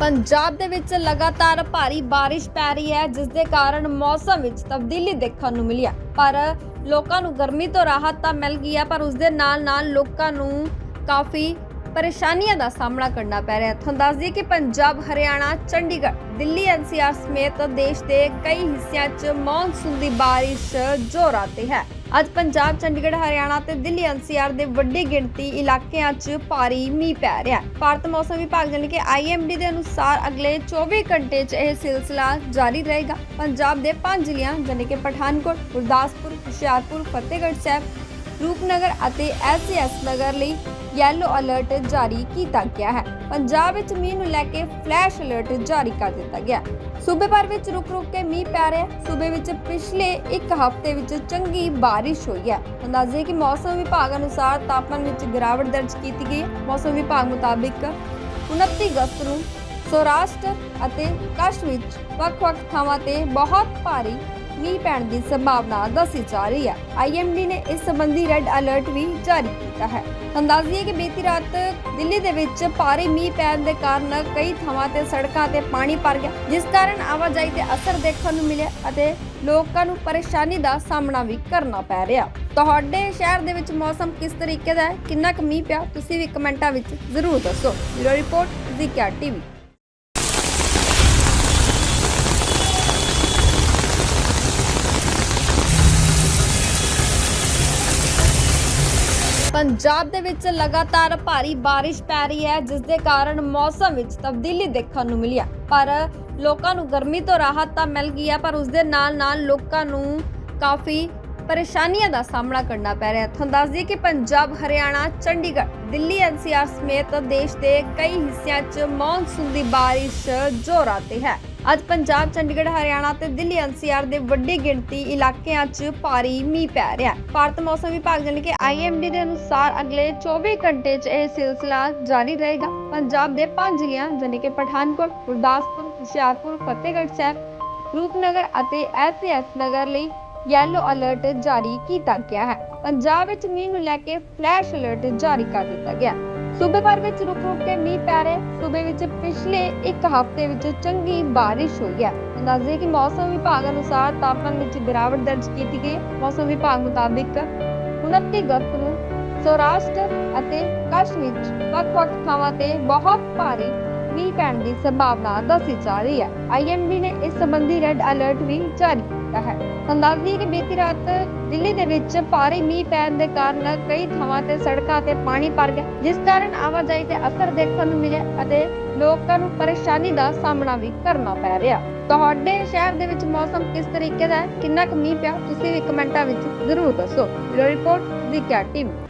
ਪੰਜਾਬ ਦੇ ਵਿੱਚ ਲਗਾਤਾਰ ਭਾਰੀ ਬਾਰਿਸ਼ ਪੈ ਰਹੀ ਹੈ, ਜਿਸ ਦੇ ਕਾਰਨ ਮੌਸਮ ਵਿੱਚ ਤਬਦੀਲੀ ਦੇਖਣ ਨੂੰ ਮਿਲੀ ਹੈ। ਪਰ ਲੋਕਾਂ ਨੂੰ ਗਰਮੀ ਤੋਂ ਰਾਹਤ ਤਾਂ ਮਿਲ ਗਈ ਹੈ, ਪਰ ਉਸ ਦੇ ਨਾਲ ਨਾਲ ਲੋਕਾਂ ਨੂੰ ਕਾਫੀ ਪਰੇਸ਼ਾਨੀਆਂ ਦਾ ਸਾਹਮਣਾ ਕਰਨਾ ਪੈ ਰਿਹਾ ਹੈ। ਤੁਹਾਨੂੰ ਦੱਸ ਦਈਏ ਕਿ ਪੰਜਾਬ, ਹਰਿਆਣਾ, ਚੰਡੀਗੜ੍ਹ, ਦਿੱਲੀ, ਐਨਸੀਆਰ ਸਮੇਤ ਦੇਸ਼ ਦੇ ਕਈ ਹਿੱਸਿਆਂ 'ਚ ਮੌਨਸੂਨ ਦੀ ਬਾਰਿਸ਼ ਜ਼ੋਰਾਂ ਤੇ ਹੈ। ਅੱਜ ਪੰਜਾਬ, ਚੰਡੀਗੜ੍ਹ, ਹਰਿਆਣਾ ਤੇ ਦਿੱਲੀ ਐਨਸੀਆਰ ਦੇ ਵੱਡੀ ਗਿਣਤੀ ਇਲਾਕਿਆਂ 'ਚ ਭਾਰੀ ਮੀਂਹ ਪੈ ਰਿਹਾ ਹੈ। ਭਾਰਤ ਮੌਸਮ ਵਿਭਾਗ ਜਾਣੀ ਕਿ ਆਈਐਮਡੀ ਦੇ ਅਨੁਸਾਰ ਅਗਲੇ 24 ਘੰਟੇ 'ਚ ਇਹ ਸਿਲਸਿਲਾ ਜਾਰੀ ਰਹੇਗਾ। ਪੰਜਾਬ ਦੇ ਪੰਜ ਜ਼ਿਲ੍ਹਿਆਂ ਜਾਣੀ ਕਿ ਪਠਾਨਕੋਟ, ਗੁਰਦਾਸਪੁਰ, ਹੁਸ਼ਿਆਰਪੁਰ, ਫਤਿਹਗੜ੍ਹ ਸਾਹਿਬ ਰੂਪਨਗਰ ਅਤੇ ਐਸਐਸ ਨਗਰ ਲਈ ਯੈਲੋ ਅਲਰਟ ਜਾਰੀ ਕੀਤਾ ਗਿਆ ਹੈ। ਪੰਜਾਬ ਵਿੱਚ ਮੀਂਹ ਨੂੰ ਲੈ ਕੇ ਫਲੈਸ਼ ਅਲਰਟ ਜਾਰੀ ਕਰ ਦਿੱਤਾ ਗਿਆ। ਸੂਬੇ ਭਰ ਵਿੱਚ ਰੁਕ-ਰੁਕ ਕੇ ਮੀਂਹ ਪੈ ਰਿਹਾ ਹੈ। ਸੂਬੇ ਵਿੱਚ ਪਿਛਲੇ ਇੱਕ ਹਫ਼ਤੇ ਵਿੱਚ ਚੰਗੀ ਬਾਰਿਸ਼ ਹੋਈ ਹੈ। ਅੰਦਾਜ਼ੇ ਕਿ ਮੌਸਮ ਵਿਭਾਗ ਅਨੁਸਾਰ ਤਾਪਮਾਨ ਵਿੱਚ ਗਿਰਾਵਟ ਦਰਜ ਕੀਤੀ ਗਈ ਹੈ। ਮੌਸਮ ਵਿਭਾਗ ਮੁਤਾਬਿਕ 29 ਅਗਸਤ ਨੂੰ ਸੌਰਾਸ਼ਟਰ ਅਤੇ ਕਸ਼ ਵਿੱਚ ਵੱਖ-ਵੱਖ ਥਾਵਾਂ ਤੇ ਬਹੁਤ ਭਾਰੀ ਮੀਂਹ ਪੈਣ ਦੀ ਸੰਭਾਵਨਾ ਦੱਸੀ ਜਾ ਰਹੀ ਹੈ। ਆਈਐਮਡੀ ਨੇ ਇਸ ਸੰਬੰਧੀ ਰੈੱਡ ਅਲਰਟ ਵੀ ਜਾਰੀ ਕੀਤਾ ਹੈ। ਅੰਦਾਜ਼ੀਏ ਕਿ ਬੀਤੀ ਰਾਤ ਦਿੱਲੀ ਦੇ ਵਿੱਚ ਭਾਰੀ ਮੀਂਹ ਪੈਣ ਦੇ ਕਾਰਨ ਕਈ ਥਾਵਾਂ ਤੇ ਸੜਕਾਂ ਤੇ ਪਾਣੀ ਭਰ ਗਿਆ, ਜਿਸ ਕਾਰਨ ਆਵਾਜਾਈ ਤੇ ਅਸਰ ਦੇਖਣ ਨੂੰ ਮਿਲਿਆ ਅਤੇ ਲੋਕਾਂ ਨੂੰ ਪਰੇਸ਼ਾਨੀ ਦਾ ਸਾਹਮਣਾ ਵੀ ਕਰਨਾ ਪੈ ਰਿਹਾ। ਤੁਹਾਡੇ ਸ਼ਹਿਰ ਦੇ ਵਿੱਚ ਮੌਸਮ ਕਿਸ ਤਰੀਕੇ ਦਾ ਹੈ? ਕਿੰਨਾ ਕੁ ਮੀਂਹ ਪਿਆ? ਤੁਸੀਂ ਵੀ ਕਮੈਂਟਾਂ ਵਿੱਚ ਜ਼ਰੂਰ ਦੱਸੋ। ਬਿਊਰੋ ਰਿਪੋਰਟ, ਜ਼ੀਕਾ ਟੀਵੀ। ਪੰਜਾਬ ਦੇ ਵਿੱਚ ਲਗਾਤਾਰ ਭਾਰੀ ਬਾਰਿਸ਼ ਪੈ ਰਹੀ ਹੈ, ਜਿਸ ਦੇ ਕਾਰਨ ਮੌਸਮ ਵਿੱਚ ਤਬਦੀਲੀ ਦੇਖਣ ਨੂੰ ਮਿਲੀ ਹੈ। ਪਰ ਲੋਕਾਂ ਨੂੰ ਗਰਮੀ ਤੋਂ ਰਾਹਤ ਤਾਂ ਮਿਲ ਗਈ ਹੈ, ਪਰ ਉਸ ਦੇ ਨਾਲ ਨਾਲ ਲੋਕਾਂ ਨੂੰ ਕਾਫੀ ਪਰੇਸ਼ਾਨੀਆਂ ਦਾ ਸਾਹਮਣਾ ਕਰਨਾ ਪੈ ਰਿਹਾ ਹੈ। ਤੁਹਾਨੂੰ ਦੱਸ ਦਈਏ ਕਿ ਪੰਜਾਬ, ਹਰਿਆਣਾ, ਚੰਡੀਗੜ੍ਹ, ਦਿੱਲੀ ਐਨਸੀਆਰ ਸਮੇਤ ਦੇਸ਼ ਦੇ ਕਈ ਹਿੱਸਿਆਂ 'ਚ ਮੌਨਸੂਨ ਦੀ ਬਾਰਿਸ਼ ਜ਼ੋਰਾਂ ਤੇ ਹੈ। ਅੱਜ ਪੰਜਾਬ, ਚੰਡੀਗੜ੍ਹ, ਹਰਿਆਣਾ ਤੇ ਦਿੱਲੀ ਐਨਸੀਆਰ ਦੇ ਵੱਡੀ ਗਿਣਤੀ ਇਲਾਕਿਆਂ 'ਚ ਭਾਰੀ ਮੀਂਹ ਪੈ ਰਿਹਾ ਹੈ। ਭਾਰਤ ਮੌਸਮ ਵਿਭਾਗ ਜਾਣੀ ਕਿ ਆਈਐਮਡੀ ਦੇ ਅਨੁਸਾਰ ਅਗਲੇ 24 ਘੰਟੇ 'ਚ ਇਹ ਸਿਲਸਿਲਾ ਜਾਰੀ ਰਹੇਗਾ। ਪੰਜਾਬ ਦੇ ਪੰਜ ਜ਼ਿਲ੍ਹਿਆਂ ਜਾਣੀ ਕਿ ਪਠਾਨਕੋਟ, ਗੁਰਦਾਸਪੁਰ, ਹੁਸ਼ਿਆਰਪੁਰ, ਫਤਿਹਗੜ੍ਹ ਸਾਹਿਬ, ਰੂਪਨਗਰ ਅਤੇ ਐਸਐਸ ਨਗਰ ਲਈ ਯੈਲੋ ਅਲਰਟ ਜਾਰੀ ਕੀਤਾ ਗਿਆ ਹੈ। ਪੰਜਾਬ ਵਿੱਚ ਮੀਂਹ ਨੂੰ ਲੈ ਕੇ ਫਲੈਸ਼ ਅਲਰਟ ਜਾਰੀ ਕਰ ਦਿੱਤਾ ਗਿਆ ਸੂਬੇ ਭਰ ਵਿੱਚ ਰੁਕ-ਰੁਕ ਕੇ ਮੀਂਹ ਪੈ ਰਿਹਾ ਹੈ। ਸੂਬੇ ਵਿੱਚ ਪਿਛਲੇ ਇੱਕ ਹਫ਼ਤੇ ਵਿੱਚ ਚੰਗੀ ਬਾਰਿਸ਼ ਹੋਈ ਹੈ। ਅੰਦਾਜ਼ੇ ਕਿ ਮੌਸਮ ਵਿਭਾਗ ਅਨੁਸਾਰ ਤਾਪਮਾਨ ਵਿੱਚ ਗਿਰਾਵਟ ਦਰਜ ਕੀਤੀ ਗਈ ਮੌਸਮ ਵਿਭਾਗ ਮੁਤਾਬਿਕ 29 ਅਗਸਤ ਨੂੰ ਸੌਰਾਸ਼ਟਰ ਅਤੇ ਕਸ਼ ਵਿੱਚ ਵੱਖ-ਵੱਖ ਥਾਵਾਂ ਤੇ ਬਹੁਤ ਭਾਰੀ ਮੀਂਹ ਪੈਣ ਦੀ ਸੰਭਾਵਨਾ ਦੱਸੀ ਜਾ ਰਹੀ ਹੈ। ਆਈਐਮਡੀ ਨੇ ਇਸ ਸੰਬੰਧੀ ਰੈੱਡ ਅਲਰਟ ਵੀ ਜਾਰੀ ਕੀਤਾ ਹੈ। ਅੰਦਾਜ਼ੀ ਕਿ ਬੀਤੀ ਰਾਤ ਦਿੱਲੀ ਦੇ ਵਿੱਚ ਭਾਰੀ ਮੀਂਹ ਪੈਣ ਦੇ ਕਾਰਨ ਕਈ ਥਾਵਾਂ ਤੇ ਸੜਕਾਂ ਤੇ ਪਾਣੀ ਭਰ ਗਿਆ, ਜਿਸ ਕਾਰਨ ਆਵਾਜਾਈ ਤੇ ਅਸਰ ਦੇਖਣ ਨੂੰ ਮਿਲਿਆ ਅਤੇ ਲੋਕਾਂ ਨੂੰ ਪਰੇਸ਼ਾਨੀ ਦਾ ਸਾਹਮਣਾ ਵੀ ਕਰਨਾ ਪੈ ਰਿਹਾ। ਤੁਹਾਡੇ ਸ਼ਹਿਰ ਦੇ ਵਿੱਚ ਮੌਸਮ ਕਿਸ ਤਰੀਕੇ ਦਾ ਹੈ? ਕਿੰਨਾ ਕੁ ਮੀਂਹ ਪਿਆ? ਤੁਸੀਂ ਵੀ ਕਮੈਂਟਾਂ ਵਿੱਚ ਜ਼ਰੂਰ ਦੱਸੋ। ਰਿਪੋਰਟ ਦੀ ਟੀਵੀ।